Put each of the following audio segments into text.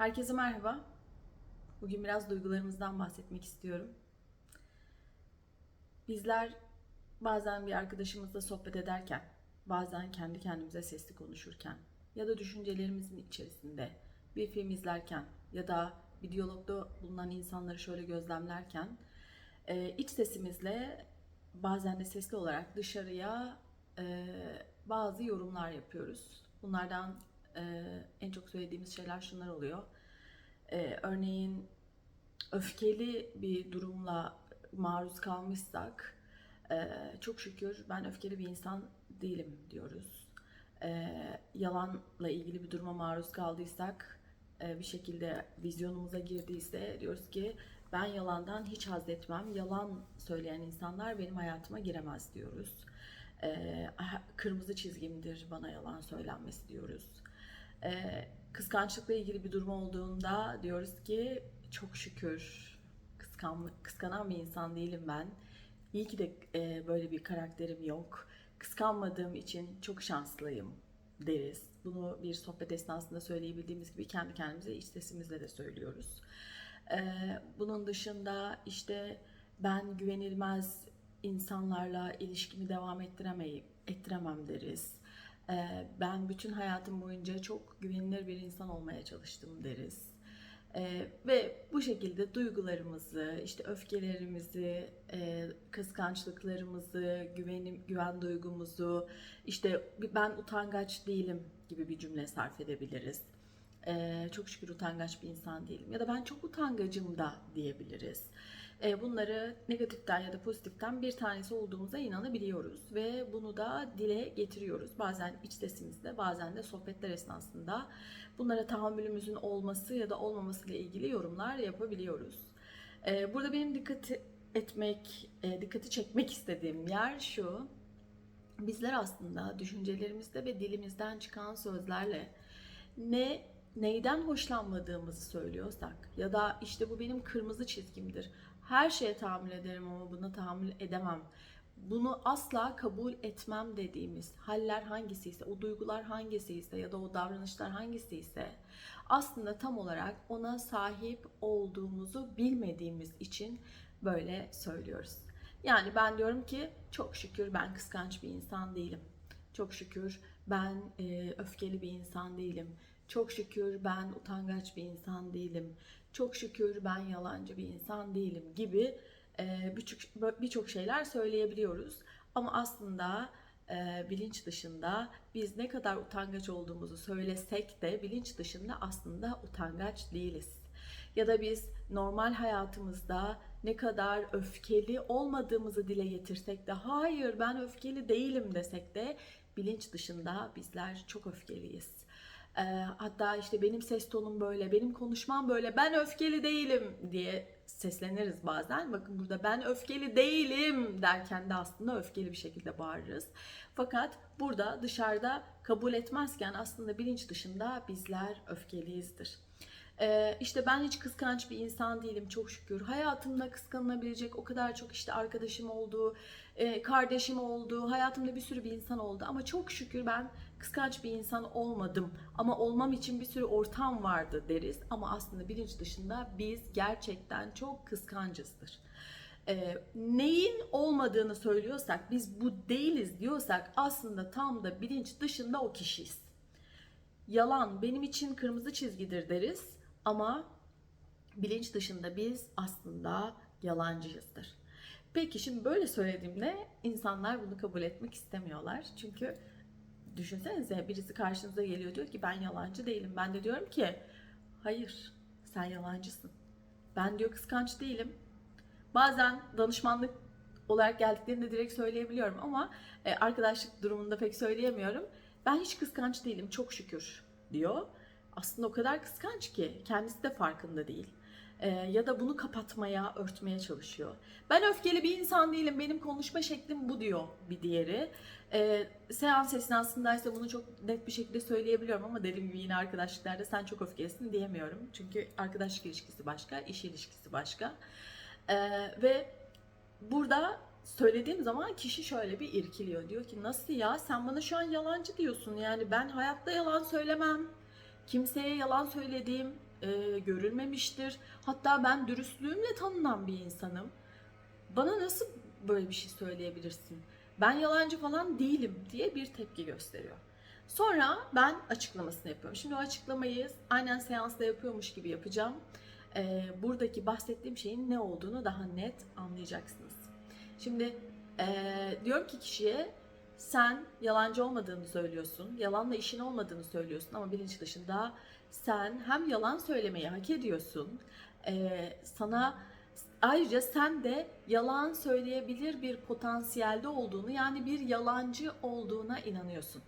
Herkese merhaba. Bugün biraz duygularımızdan bahsetmek istiyorum. Bizler bazen bir arkadaşımızla sohbet ederken, bazen kendi kendimize sesli konuşurken ya da düşüncelerimizin içerisinde bir film izlerken ya da bir diyalogda bulunan insanları şöyle gözlemlerken e, iç sesimizle bazen de sesli olarak dışarıya e, bazı yorumlar yapıyoruz. Bunlardan e, en çok söylediğimiz şeyler şunlar oluyor. E, örneğin öfkeli bir durumla maruz kalmışsak e, çok şükür ben öfkeli bir insan değilim diyoruz. E, yalanla ilgili bir duruma maruz kaldıysak e, bir şekilde vizyonumuza girdiyse diyoruz ki ben yalandan hiç haz etmem. Yalan söyleyen insanlar benim hayatıma giremez diyoruz. E, kırmızı çizgimdir bana yalan söylenmesi diyoruz. E, kıskançlıkla ilgili bir durum olduğunda diyoruz ki çok şükür kıskan, kıskanan bir insan değilim ben. İyi ki de e, böyle bir karakterim yok. Kıskanmadığım için çok şanslıyım deriz. Bunu bir sohbet esnasında söyleyebildiğimiz gibi kendi kendimize iç sesimizle de söylüyoruz. E, bunun dışında işte ben güvenilmez insanlarla ilişkimi devam ettiremeyim, ettiremem deriz. Ben bütün hayatım boyunca çok güvenilir bir insan olmaya çalıştım deriz. Ve bu şekilde duygularımızı, işte öfkelerimizi, kıskançlıklarımızı, güvenim, güven duygumuzu, işte ben utangaç değilim gibi bir cümle sarf edebiliriz. Ee, çok şükür utangaç bir insan değilim ya da ben çok utangacım da diyebiliriz. Ee, bunları negatiften ya da pozitiften bir tanesi olduğumuza inanabiliyoruz ve bunu da dile getiriyoruz. Bazen iç sesimizde, bazen de sohbetler esnasında bunlara tahammülümüzün olması ya da olmaması ile ilgili yorumlar yapabiliyoruz. Ee, burada benim dikkat etmek, e, dikkati çekmek istediğim yer şu. Bizler aslında düşüncelerimizde ve dilimizden çıkan sözlerle ne neyden hoşlanmadığımızı söylüyorsak ya da işte bu benim kırmızı çizgimdir. Her şeye tahammül ederim ama buna tahammül edemem. Bunu asla kabul etmem dediğimiz haller hangisiyse, o duygular hangisiyse ya da o davranışlar hangisiyse aslında tam olarak ona sahip olduğumuzu bilmediğimiz için böyle söylüyoruz. Yani ben diyorum ki çok şükür ben kıskanç bir insan değilim. Çok şükür ben e, öfkeli bir insan değilim. Çok şükür ben utangaç bir insan değilim. Çok şükür ben yalancı bir insan değilim gibi e, birçok şeyler söyleyebiliyoruz. Ama aslında e, bilinç dışında biz ne kadar utangaç olduğumuzu söylesek de bilinç dışında aslında utangaç değiliz. Ya da biz normal hayatımızda ne kadar öfkeli olmadığımızı dile getirsek de hayır ben öfkeli değilim desek de bilinç dışında bizler çok öfkeliyiz. E, hatta işte benim ses tonum böyle, benim konuşmam böyle, ben öfkeli değilim diye sesleniriz bazen. Bakın burada ben öfkeli değilim derken de aslında öfkeli bir şekilde bağırırız. Fakat burada dışarıda kabul etmezken aslında bilinç dışında bizler öfkeliyizdir. Ee, işte ben hiç kıskanç bir insan değilim çok şükür. Hayatımda kıskanılabilecek o kadar çok işte arkadaşım oldu, e, kardeşim oldu, hayatımda bir sürü bir insan oldu. Ama çok şükür ben kıskanç bir insan olmadım. Ama olmam için bir sürü ortam vardı deriz. Ama aslında bilinç dışında biz gerçekten çok kıskancızdır. Ee, neyin olmadığını söylüyorsak, biz bu değiliz diyorsak aslında tam da bilinç dışında o kişiyiz. Yalan benim için kırmızı çizgidir deriz ama bilinç dışında biz aslında yalancıyızdır. Peki şimdi böyle söylediğimde insanlar bunu kabul etmek istemiyorlar. Çünkü düşünsenize birisi karşınıza geliyor diyor ki ben yalancı değilim. Ben de diyorum ki hayır sen yalancısın. Ben diyor kıskanç değilim. Bazen danışmanlık olarak geldiklerinde direkt söyleyebiliyorum ama e, arkadaşlık durumunda pek söyleyemiyorum. Ben hiç kıskanç değilim çok şükür diyor. Aslında o kadar kıskanç ki kendisi de farkında değil. Ee, ya da bunu kapatmaya, örtmeye çalışıyor. Ben öfkeli bir insan değilim, benim konuşma şeklim bu diyor bir diğeri. Ee, seans esnasındaysa bunu çok net bir şekilde söyleyebiliyorum ama dediğim gibi yine arkadaşlıklarda sen çok öfkelisin diyemiyorum. Çünkü arkadaşlık ilişkisi başka, iş ilişkisi başka. Ee, ve burada söylediğim zaman kişi şöyle bir irkiliyor. Diyor ki nasıl ya sen bana şu an yalancı diyorsun yani ben hayatta yalan söylemem kimseye yalan söylediğim e, görülmemiştir. Hatta ben dürüstlüğümle tanınan bir insanım. Bana nasıl böyle bir şey söyleyebilirsin? Ben yalancı falan değilim diye bir tepki gösteriyor. Sonra ben açıklamasını yapıyorum. Şimdi o açıklamayı aynen seansta yapıyormuş gibi yapacağım. Ee, buradaki bahsettiğim şeyin ne olduğunu daha net anlayacaksınız. Şimdi ee, diyorum ki kişiye sen yalancı olmadığını söylüyorsun, yalanla işin olmadığını söylüyorsun ama bilinç dışında sen hem yalan söylemeyi hak ediyorsun, ee, sana ayrıca sen de yalan söyleyebilir bir potansiyelde olduğunu yani bir yalancı olduğuna inanıyorsun.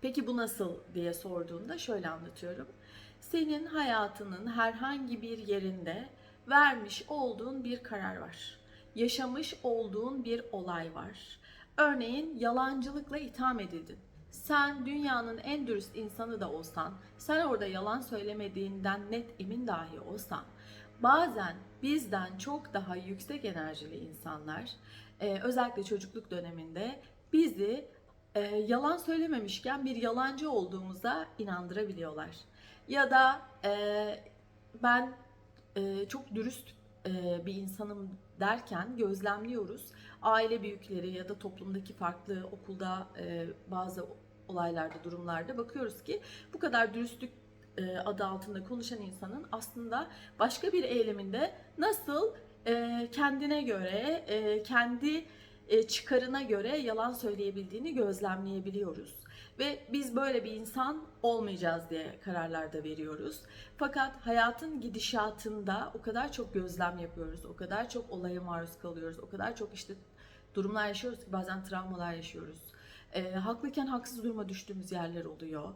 Peki bu nasıl diye sorduğunda şöyle anlatıyorum. Senin hayatının herhangi bir yerinde vermiş olduğun bir karar var. Yaşamış olduğun bir olay var. Örneğin yalancılıkla itham edildin. Sen dünyanın en dürüst insanı da olsan, sen orada yalan söylemediğinden net emin dahi olsan, bazen bizden çok daha yüksek enerjili insanlar, e, özellikle çocukluk döneminde bizi e, yalan söylememişken bir yalancı olduğumuza inandırabiliyorlar. Ya da e, ben çok dürüst bir insanım derken gözlemliyoruz. Aile büyükleri ya da toplumdaki farklı okulda bazı olaylarda, durumlarda bakıyoruz ki bu kadar dürüstlük e, adı altında konuşan insanın aslında başka bir eyleminde nasıl e, kendine göre, e, kendi çıkarına göre yalan söyleyebildiğini gözlemleyebiliyoruz. Ve biz böyle bir insan olmayacağız diye kararlarda veriyoruz. Fakat hayatın gidişatında o kadar çok gözlem yapıyoruz, o kadar çok olaya maruz kalıyoruz, o kadar çok işte durumlar yaşıyoruz ki bazen travmalar yaşıyoruz. E, haklıken haksız duruma düştüğümüz yerler oluyor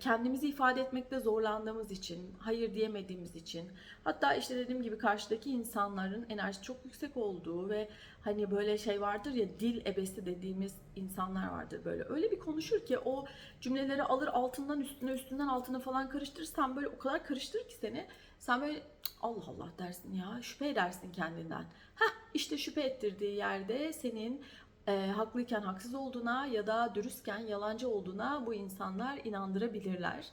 kendimizi ifade etmekte zorlandığımız için, hayır diyemediğimiz için, hatta işte dediğim gibi karşıdaki insanların enerjisi çok yüksek olduğu ve hani böyle şey vardır ya dil ebesi dediğimiz insanlar vardır böyle. Öyle bir konuşur ki o cümleleri alır altından üstüne üstünden altına falan karıştırırsan böyle o kadar karıştırır ki seni. Sen böyle Allah Allah dersin ya şüphe edersin kendinden. Heh işte şüphe ettirdiği yerde senin e, haklıyken haksız olduğuna ya da dürüstken yalancı olduğuna bu insanlar inandırabilirler.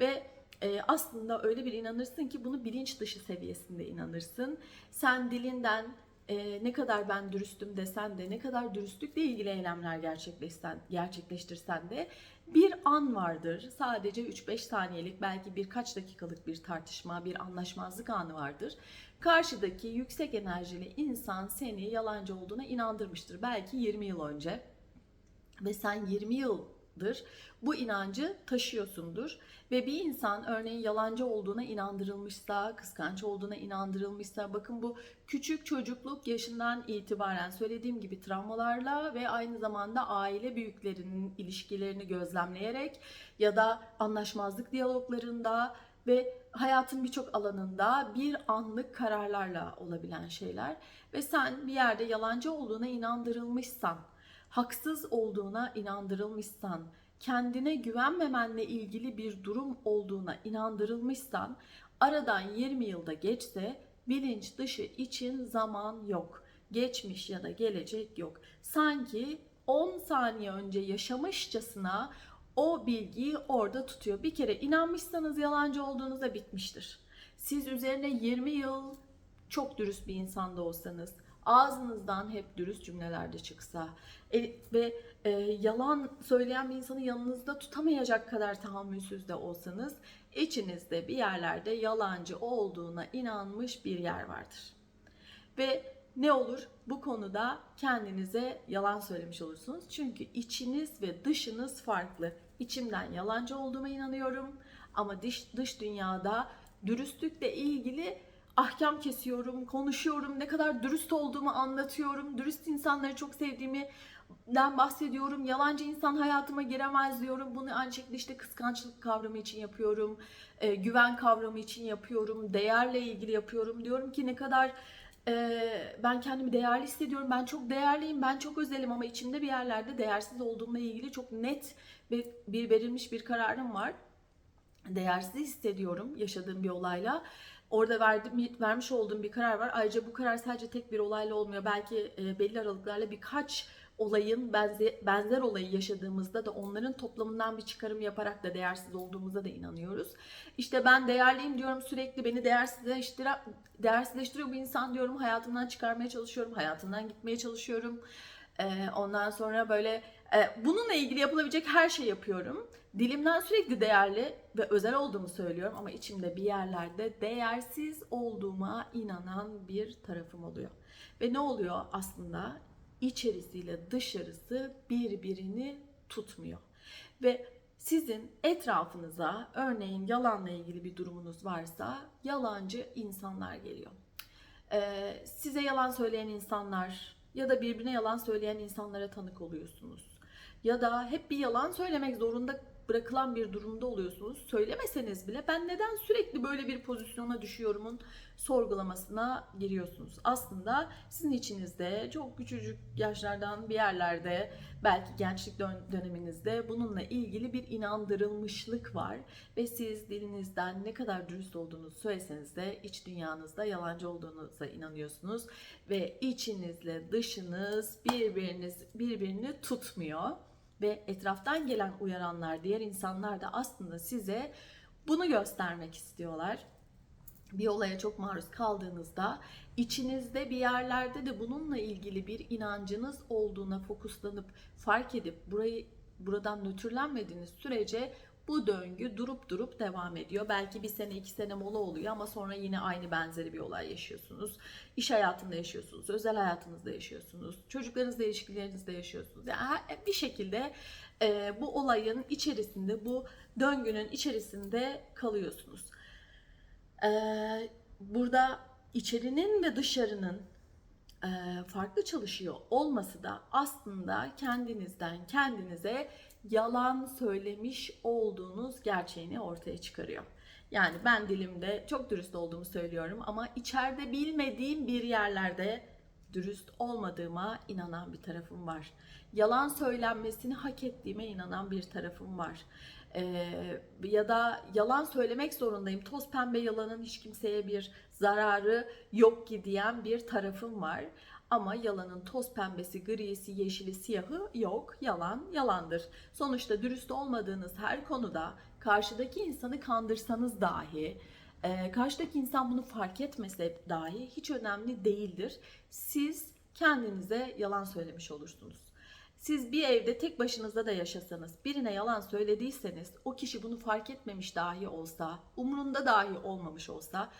Ve e, aslında öyle bir inanırsın ki bunu bilinç dışı seviyesinde inanırsın. Sen dilinden e, ne kadar ben dürüstüm desen de ne kadar dürüstlükle ilgili eylemler gerçekleştirsen, gerçekleştirsen de bir an vardır. Sadece 3-5 saniyelik belki birkaç dakikalık bir tartışma, bir anlaşmazlık anı vardır. Karşıdaki yüksek enerjili insan seni yalancı olduğuna inandırmıştır. Belki 20 yıl önce ve sen 20 yıldır bu inancı taşıyorsundur. Ve bir insan örneğin yalancı olduğuna inandırılmışsa, kıskanç olduğuna inandırılmışsa, bakın bu küçük çocukluk yaşından itibaren söylediğim gibi travmalarla ve aynı zamanda aile büyüklerinin ilişkilerini gözlemleyerek ya da anlaşmazlık diyaloglarında ve hayatın birçok alanında bir anlık kararlarla olabilen şeyler ve sen bir yerde yalancı olduğuna inandırılmışsan, haksız olduğuna inandırılmışsan, kendine güvenmemenle ilgili bir durum olduğuna inandırılmışsan, aradan 20 yılda geçse bilinç dışı için zaman yok. Geçmiş ya da gelecek yok. Sanki 10 saniye önce yaşamışçasına o bilgiyi orada tutuyor. Bir kere inanmışsanız yalancı olduğunuzda bitmiştir. Siz üzerine 20 yıl çok dürüst bir insan da olsanız, ağzınızdan hep dürüst cümleler de çıksa e, ve e, yalan söyleyen bir insanı yanınızda tutamayacak kadar tahammülsüz de olsanız içinizde bir yerlerde yalancı olduğuna inanmış bir yer vardır. Ve ne olur? Bu konuda kendinize yalan söylemiş olursunuz. Çünkü içiniz ve dışınız farklı. İçimden yalancı olduğuma inanıyorum ama dış, dış dünyada dürüstlükle ilgili ahkam kesiyorum, konuşuyorum, ne kadar dürüst olduğumu anlatıyorum, dürüst insanları çok sevdiğimi den bahsediyorum. Yalancı insan hayatıma giremez diyorum. Bunu aynı şekilde işte kıskançlık kavramı için yapıyorum. E, güven kavramı için yapıyorum. Değerle ilgili yapıyorum. Diyorum ki ne kadar e, ben kendimi değerli hissediyorum. Ben çok değerliyim. Ben çok özelim ama içimde bir yerlerde değersiz olduğumla ilgili çok net bir, bir verilmiş bir kararım var. Değersiz hissediyorum yaşadığım bir olayla. Orada verdim, vermiş olduğum bir karar var. Ayrıca bu karar sadece tek bir olayla olmuyor. Belki e, belli aralıklarla birkaç olayın benze- benzer olayı yaşadığımızda da onların toplamından bir çıkarım yaparak da değersiz olduğumuza da inanıyoruz. İşte ben değerliyim diyorum sürekli beni değersizleştire, değersizleştiriyor bu insan diyorum hayatımdan çıkarmaya çalışıyorum, hayatından gitmeye çalışıyorum. Ee, ondan sonra böyle e, bununla ilgili yapılabilecek her şey yapıyorum. Dilimden sürekli değerli ve özel olduğumu söylüyorum ama içimde bir yerlerde değersiz olduğuma inanan bir tarafım oluyor. Ve ne oluyor aslında? İçerisiyle dışarısı birbirini tutmuyor. Ve sizin etrafınıza örneğin yalanla ilgili bir durumunuz varsa yalancı insanlar geliyor. Ee, size yalan söyleyen insanlar ya da birbirine yalan söyleyen insanlara tanık oluyorsunuz. Ya da hep bir yalan söylemek zorunda bırakılan bir durumda oluyorsunuz. Söylemeseniz bile ben neden sürekli böyle bir pozisyona düşüyorumun sorgulamasına giriyorsunuz. Aslında sizin içinizde çok küçücük yaşlardan bir yerlerde belki gençlik dön- döneminizde bununla ilgili bir inandırılmışlık var ve siz dilinizden ne kadar dürüst olduğunuzu söyleseniz de iç dünyanızda yalancı olduğunuza inanıyorsunuz ve içinizle dışınız birbiriniz birbirini tutmuyor ve etraftan gelen uyaranlar, diğer insanlar da aslında size bunu göstermek istiyorlar. Bir olaya çok maruz kaldığınızda içinizde bir yerlerde de bununla ilgili bir inancınız olduğuna fokuslanıp fark edip burayı buradan nötrlenmediğiniz sürece bu döngü durup durup devam ediyor. Belki bir sene iki sene mola oluyor ama sonra yine aynı benzeri bir olay yaşıyorsunuz. İş hayatında yaşıyorsunuz, özel hayatınızda yaşıyorsunuz, çocuklarınızla ilişkilerinizde yaşıyorsunuz. Yani her- bir şekilde e, bu olayın içerisinde, bu döngünün içerisinde kalıyorsunuz. E, burada içerinin ve dışarının e, farklı çalışıyor olması da aslında kendinizden kendinize yalan söylemiş olduğunuz gerçeğini ortaya çıkarıyor. Yani ben dilimde çok dürüst olduğumu söylüyorum ama içeride bilmediğim bir yerlerde dürüst olmadığıma inanan bir tarafım var. Yalan söylenmesini hak ettiğime inanan bir tarafım var. Ee, ya da yalan söylemek zorundayım. Toz pembe yalanın hiç kimseye bir zararı yok ki diyen bir tarafım var. Ama yalanın toz pembesi, grisi, yeşili, siyahı yok. Yalan yalandır. Sonuçta dürüst olmadığınız her konuda karşıdaki insanı kandırsanız dahi, e, karşıdaki insan bunu fark etmese dahi hiç önemli değildir. Siz kendinize yalan söylemiş olursunuz. Siz bir evde tek başınıza da yaşasanız, birine yalan söylediyseniz, o kişi bunu fark etmemiş dahi olsa, umurunda dahi olmamış olsa,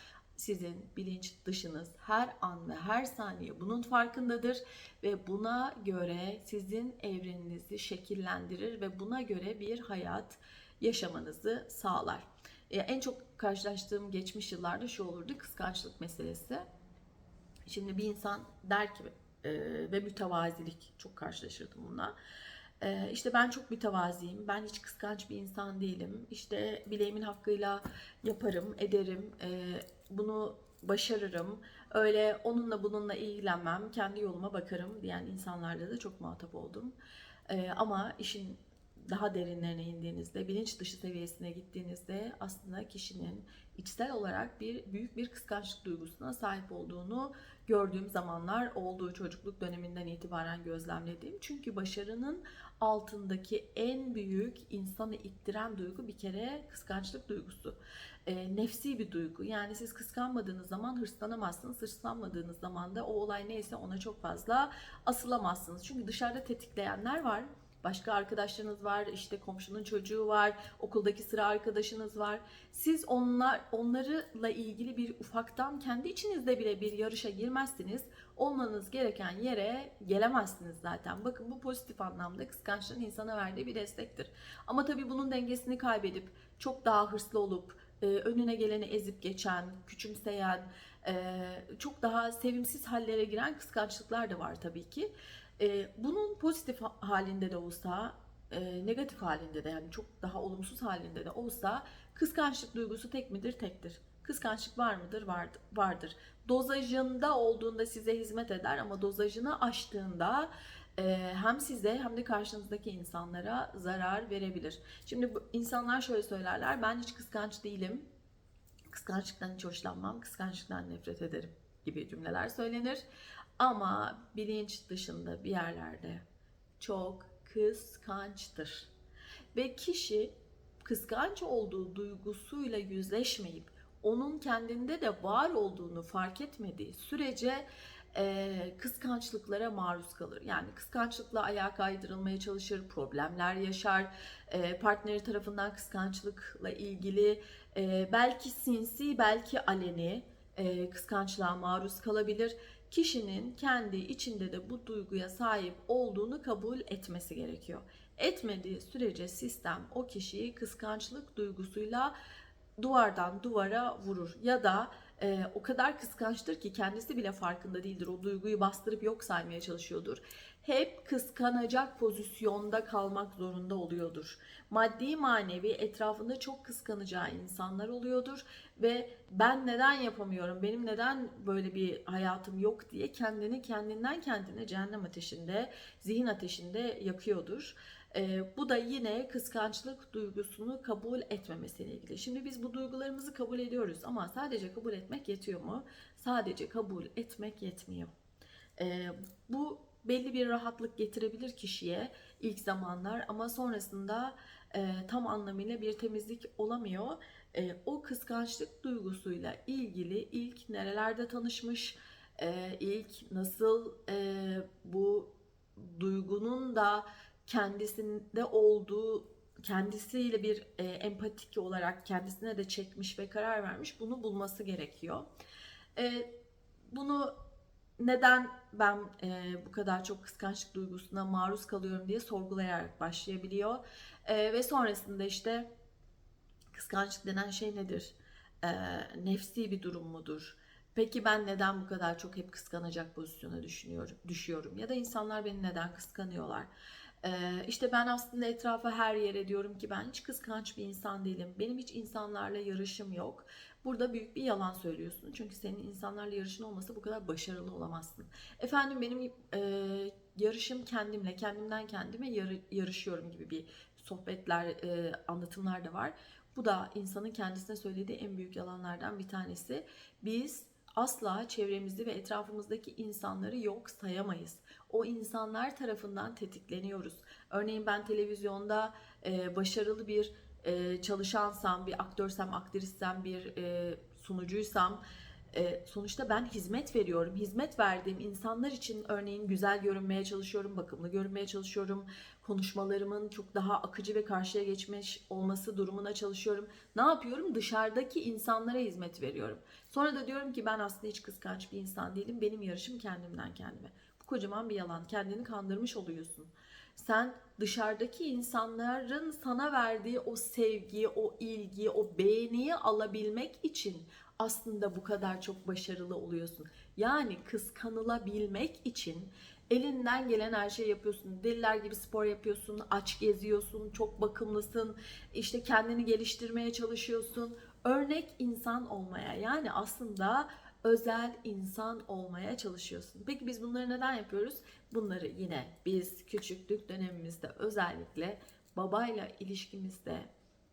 sizin bilinç dışınız her an ve her saniye bunun farkındadır ve buna göre sizin evreninizi şekillendirir ve buna göre bir hayat yaşamanızı sağlar. E, en çok karşılaştığım geçmiş yıllarda şu olurdu kıskançlık meselesi. Şimdi bir insan der ki e, ve mütevazilik çok karşılaşırdım bununla. E, işte ben çok mütevaziyim, ben hiç kıskanç bir insan değilim. İşte bileğimin hakkıyla yaparım, ederim, e, bunu başarırım. Öyle onunla bununla ilgilenmem, kendi yoluma bakarım diyen insanlarla da çok muhatap oldum. E, ama işin daha derinlerine indiğinizde, bilinç dışı seviyesine gittiğinizde aslında kişinin içsel olarak bir büyük bir kıskançlık duygusuna sahip olduğunu gördüğüm zamanlar olduğu çocukluk döneminden itibaren gözlemlediğim. Çünkü başarının altındaki en büyük insanı ittiren duygu bir kere kıskançlık duygusu. E, nefsi bir duygu. Yani siz kıskanmadığınız zaman hırslanamazsınız. Hırslanmadığınız zaman da o olay neyse ona çok fazla asılamazsınız. Çünkü dışarıda tetikleyenler var. Başka arkadaşlarınız var, işte komşunun çocuğu var, okuldaki sıra arkadaşınız var. Siz onlar onlarla ilgili bir ufaktan kendi içinizde bile bir yarışa girmezsiniz. Olmanız gereken yere gelemezsiniz zaten. Bakın bu pozitif anlamda kıskançlığın insana verdiği bir destektir. Ama tabii bunun dengesini kaybedip çok daha hırslı olup e, önüne geleni ezip geçen, küçümseyen, e, çok daha sevimsiz hallere giren kıskançlıklar da var tabii ki. E, bunun pozitif halinde de olsa, e, negatif halinde de yani çok daha olumsuz halinde de olsa kıskançlık duygusu tek midir? Tektir. Kıskançlık var mıdır? Vardır. vardır. Dozajında olduğunda size hizmet eder ama dozajını aştığında e, hem size hem de karşınızdaki insanlara zarar verebilir. Şimdi bu insanlar şöyle söylerler. Ben hiç kıskanç değilim. Kıskançlıktan hiç hoşlanmam. Kıskançlıktan nefret ederim gibi cümleler söylenir. Ama bilinç dışında bir yerlerde çok kıskançtır. Ve kişi kıskanç olduğu duygusuyla yüzleşmeyip onun kendinde de var olduğunu fark etmediği sürece e, kıskançlıklara maruz kalır. Yani kıskançlıkla ayağa kaydırılmaya çalışır, problemler yaşar, e, partneri tarafından kıskançlıkla ilgili e, belki sinsi, belki aleni e, kıskançlığa maruz kalabilir. Kişinin kendi içinde de bu duyguya sahip olduğunu kabul etmesi gerekiyor. Etmediği sürece sistem o kişiyi kıskançlık duygusuyla duvardan duvara vurur ya da e, o kadar kıskançtır ki kendisi bile farkında değildir. O duyguyu bastırıp yok saymaya çalışıyordur. Hep kıskanacak pozisyonda kalmak zorunda oluyordur. Maddi manevi etrafında çok kıskanacağı insanlar oluyordur ve ben neden yapamıyorum, benim neden böyle bir hayatım yok diye kendini kendinden kendine cehennem ateşinde, zihin ateşinde yakıyordur. Ee, bu da yine kıskançlık duygusunu kabul etmemesiyle ilgili. Şimdi biz bu duygularımızı kabul ediyoruz ama sadece kabul etmek yetiyor mu? Sadece kabul etmek yetmiyor. Ee, bu belli bir rahatlık getirebilir kişiye ilk zamanlar ama sonrasında e, tam anlamıyla bir temizlik olamıyor. E, o kıskançlık duygusuyla ilgili ilk nerelerde tanışmış, e, ilk nasıl e, bu duygunun da kendisinde olduğu kendisiyle bir e, empatik olarak kendisine de çekmiş ve karar vermiş bunu bulması gerekiyor. E, bunu neden ben e, bu kadar çok kıskançlık duygusuna maruz kalıyorum diye sorgulayarak başlayabiliyor. E, ve sonrasında işte kıskançlık denen şey nedir? E, nefsi bir durum mudur? Peki ben neden bu kadar çok hep kıskanacak pozisyona düşünüyorum, düşüyorum? Ya da insanlar beni neden kıskanıyorlar? Ee, işte ben aslında etrafa her yere diyorum ki ben hiç kıskanç bir insan değilim. Benim hiç insanlarla yarışım yok. Burada büyük bir yalan söylüyorsun. Çünkü senin insanlarla yarışın olmasa bu kadar başarılı olamazsın. Efendim benim e, yarışım kendimle, kendimden kendime yarı, yarışıyorum gibi bir sohbetler, e, anlatımlar da var. Bu da insanın kendisine söylediği en büyük yalanlardan bir tanesi. Biz asla çevremizi ve etrafımızdaki insanları yok sayamayız. O insanlar tarafından tetikleniyoruz. Örneğin ben televizyonda e, başarılı bir e, çalışansam, bir aktörsem, aktrissem, bir e, sunucuysam e, sonuçta ben hizmet veriyorum. Hizmet verdiğim insanlar için örneğin güzel görünmeye çalışıyorum, bakımlı görünmeye çalışıyorum. Konuşmalarımın çok daha akıcı ve karşıya geçmiş olması durumuna çalışıyorum. Ne yapıyorum? Dışarıdaki insanlara hizmet veriyorum. Sonra da diyorum ki ben aslında hiç kıskanç bir insan değilim. Benim yarışım kendimden kendime. Bu kocaman bir yalan. Kendini kandırmış oluyorsun. Sen dışarıdaki insanların sana verdiği o sevgi, o ilgi, o beğeniyi alabilmek için aslında bu kadar çok başarılı oluyorsun. Yani kıskanılabilmek için elinden gelen her şeyi yapıyorsun. Deliler gibi spor yapıyorsun, aç geziyorsun, çok bakımlısın, işte kendini geliştirmeye çalışıyorsun. Örnek insan olmaya yani aslında özel insan olmaya çalışıyorsun. Peki biz bunları neden yapıyoruz? Bunları yine biz küçüklük dönemimizde özellikle babayla ilişkimizde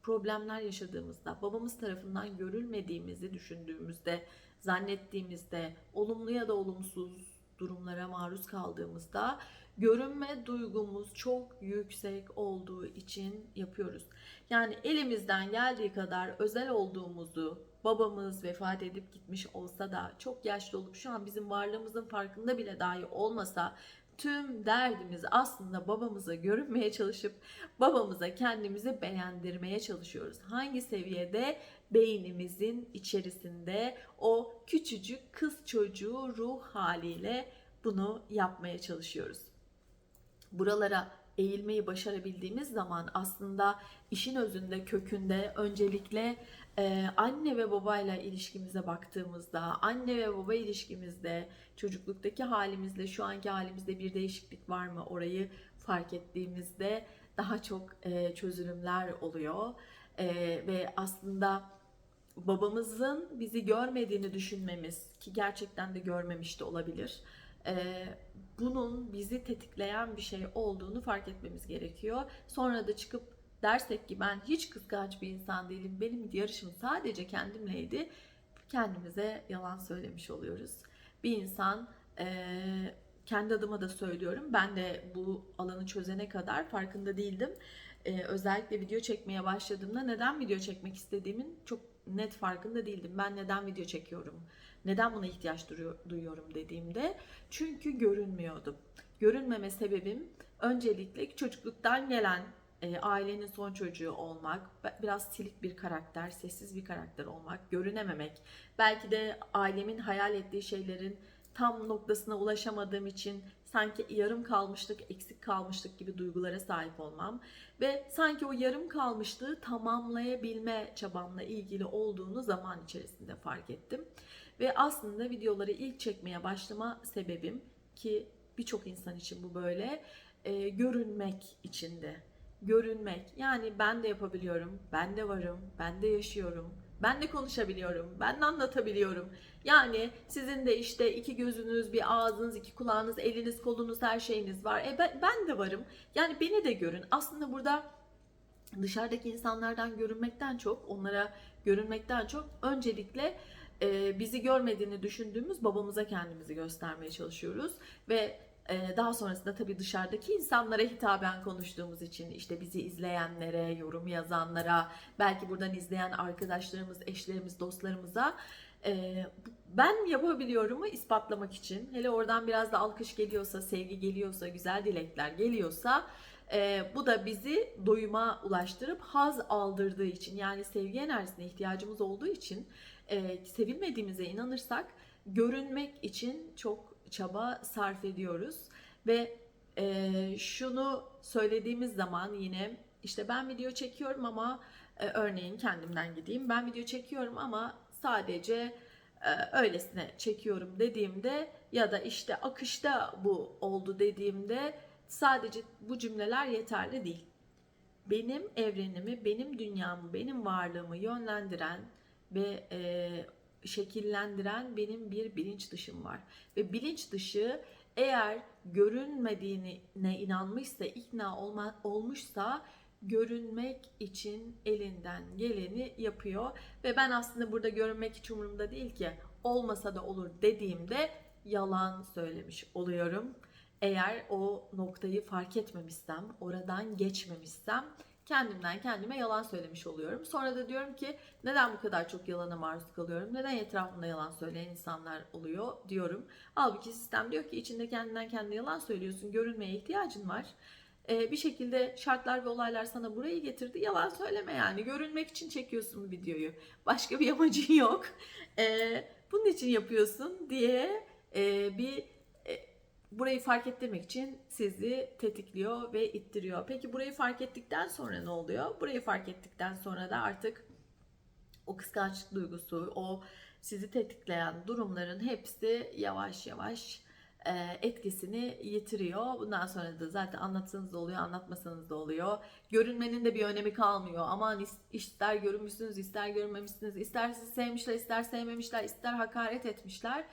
problemler yaşadığımızda, babamız tarafından görülmediğimizi düşündüğümüzde, zannettiğimizde, olumlu ya da olumsuz durumlara maruz kaldığımızda görünme duygumuz çok yüksek olduğu için yapıyoruz. Yani elimizden geldiği kadar özel olduğumuzu babamız vefat edip gitmiş olsa da çok yaşlı olup şu an bizim varlığımızın farkında bile dahi olmasa tüm derdimiz aslında babamıza görünmeye çalışıp babamıza kendimizi beğendirmeye çalışıyoruz. Hangi seviyede? Beynimizin içerisinde o küçücük kız çocuğu ruh haliyle bunu yapmaya çalışıyoruz. Buralara eğilmeyi başarabildiğimiz zaman aslında işin özünde, kökünde öncelikle e, anne ve babayla ilişkimize baktığımızda, anne ve baba ilişkimizde, çocukluktaki halimizle şu anki halimizde bir değişiklik var mı orayı fark ettiğimizde daha çok e, çözülümler oluyor. E, ve aslında babamızın bizi görmediğini düşünmemiz ki gerçekten de görmemiş de olabilir e, bunun bizi tetikleyen bir şey olduğunu fark etmemiz gerekiyor. Sonra da çıkıp dersek ki ben hiç kıskanç bir insan değilim. Benim yarışım sadece kendimleydi. Kendimize yalan söylemiş oluyoruz. Bir insan e, kendi adıma da söylüyorum. Ben de bu alanı çözene kadar farkında değildim. Ee, özellikle video çekmeye başladığımda neden video çekmek istediğimin çok net farkında değildim. Ben neden video çekiyorum? Neden buna ihtiyaç duyuyorum dediğimde çünkü görünmüyordum. Görünmeme sebebim öncelikle çocukluktan gelen e, ailenin son çocuğu olmak, biraz silik bir karakter, sessiz bir karakter olmak, görünememek, belki de ailemin hayal ettiği şeylerin tam noktasına ulaşamadığım için sanki yarım kalmışlık, eksik kalmışlık gibi duygulara sahip olmam ve sanki o yarım kalmışlığı tamamlayabilme çabamla ilgili olduğunu zaman içerisinde fark ettim. Ve aslında videoları ilk çekmeye başlama sebebim ki birçok insan için bu böyle e, görünmek içindi. Görünmek yani ben de yapabiliyorum, ben de varım, ben de yaşıyorum, ben de konuşabiliyorum, ben de anlatabiliyorum. Yani sizin de işte iki gözünüz, bir ağzınız, iki kulağınız, eliniz, kolunuz, her şeyiniz var. E ben, ben de varım. Yani beni de görün. Aslında burada dışarıdaki insanlardan görünmekten çok, onlara görünmekten çok öncelikle e, bizi görmediğini düşündüğümüz babamıza kendimizi göstermeye çalışıyoruz ve daha sonrasında tabii dışarıdaki insanlara hitaben konuştuğumuz için işte bizi izleyenlere, yorum yazanlara, belki buradan izleyen arkadaşlarımız, eşlerimiz, dostlarımıza e, ben yapabiliyorumu ispatlamak için hele oradan biraz da alkış geliyorsa, sevgi geliyorsa, güzel dilekler geliyorsa e, bu da bizi doyuma ulaştırıp haz aldırdığı için yani sevgi enerjisine ihtiyacımız olduğu için e, sevilmediğimize inanırsak görünmek için çok çaba sarf ediyoruz ve e, şunu söylediğimiz zaman yine işte ben video çekiyorum ama e, örneğin kendimden gideyim ben video çekiyorum ama sadece e, öylesine çekiyorum dediğimde ya da işte akışta bu oldu dediğimde sadece bu cümleler yeterli değil. Benim evrenimi, benim dünyamı, benim varlığımı yönlendiren ve e, şekillendiren benim bir bilinç dışım var. Ve bilinç dışı eğer görünmediğine inanmışsa, ikna olma, olmuşsa görünmek için elinden geleni yapıyor. Ve ben aslında burada görünmek hiç umurumda değil ki olmasa da olur dediğimde yalan söylemiş oluyorum. Eğer o noktayı fark etmemişsem, oradan geçmemişsem kendimden kendime yalan söylemiş oluyorum. Sonra da diyorum ki neden bu kadar çok yalana maruz kalıyorum? Neden etrafımda yalan söyleyen insanlar oluyor diyorum. Halbuki sistem diyor ki içinde kendinden kendine yalan söylüyorsun. Görünmeye ihtiyacın var. Ee, bir şekilde şartlar ve olaylar sana burayı getirdi. Yalan söyleme yani. Görünmek için çekiyorsun bu videoyu. Başka bir amacın yok. Ee, bunun için yapıyorsun diye e, bir burayı fark ettirmek için sizi tetikliyor ve ittiriyor. Peki burayı fark ettikten sonra ne oluyor? Burayı fark ettikten sonra da artık o kıskançlık duygusu, o sizi tetikleyen durumların hepsi yavaş yavaş e, etkisini yitiriyor. Bundan sonra da zaten anlatsanız da oluyor, anlatmasanız da oluyor. Görünmenin de bir önemi kalmıyor. Aman is- ister görünmüşsünüz, ister görünmemişsiniz, ister sizi sevmişler, ister sevmemişler, ister hakaret etmişler.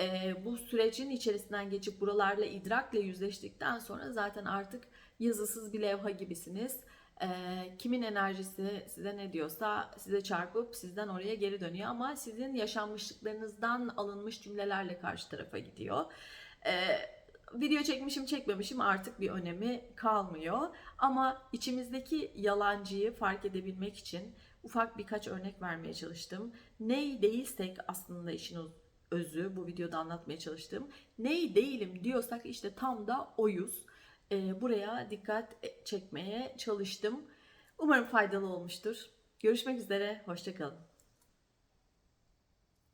E, bu sürecin içerisinden geçip buralarla idrakle yüzleştikten sonra zaten artık yazısız bir levha gibisiniz. E, kimin enerjisi size ne diyorsa size çarpıp sizden oraya geri dönüyor ama sizin yaşanmışlıklarınızdan alınmış cümlelerle karşı tarafa gidiyor. E, video çekmişim çekmemişim artık bir önemi kalmıyor. Ama içimizdeki yalancıyı fark edebilmek için ufak birkaç örnek vermeye çalıştım. Ney değilsek aslında işin özü bu videoda anlatmaya çalıştığım. Ney değilim diyorsak işte tam da oyuz. Ee, buraya dikkat çekmeye çalıştım. Umarım faydalı olmuştur. Görüşmek üzere, hoşçakalın.